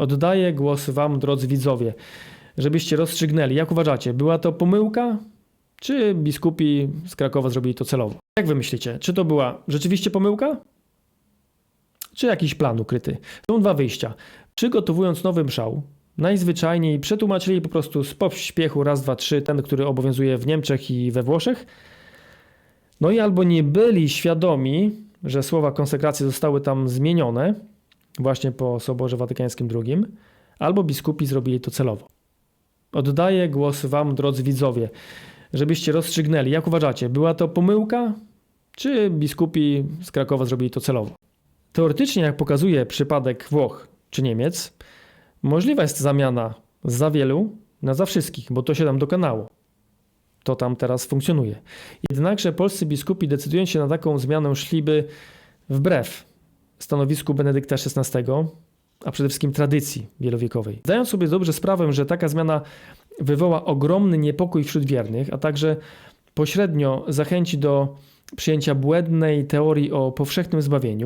Oddaję głos Wam, drodzy widzowie, żebyście rozstrzygnęli. Jak uważacie, była to pomyłka, czy biskupi z Krakowa zrobili to celowo? Jak Wy myślicie, czy to była rzeczywiście pomyłka, czy jakiś plan ukryty? Są dwa wyjścia. Przygotowując nowy mszał, najzwyczajniej przetłumaczyli po prostu z pośpiechu raz, dwa, trzy, ten, który obowiązuje w Niemczech i we Włoszech. No i albo nie byli świadomi, że słowa konsekracji zostały tam zmienione, właśnie po Soborze Watykańskim II, albo biskupi zrobili to celowo. Oddaję głos Wam, drodzy widzowie, żebyście rozstrzygnęli. Jak uważacie, była to pomyłka, czy biskupi z Krakowa zrobili to celowo? Teoretycznie, jak pokazuje przypadek Włoch czy Niemiec, możliwa jest zamiana za wielu na za wszystkich, bo to się tam dokonało. To tam teraz funkcjonuje. Jednakże polscy biskupi decydując się na taką zmianę szliby wbrew stanowisku Benedykta XVI, a przede wszystkim tradycji wielowiekowej. Zdając sobie dobrze sprawę, że taka zmiana wywoła ogromny niepokój wśród wiernych, a także pośrednio zachęci do przyjęcia błędnej teorii o powszechnym zbawieniu,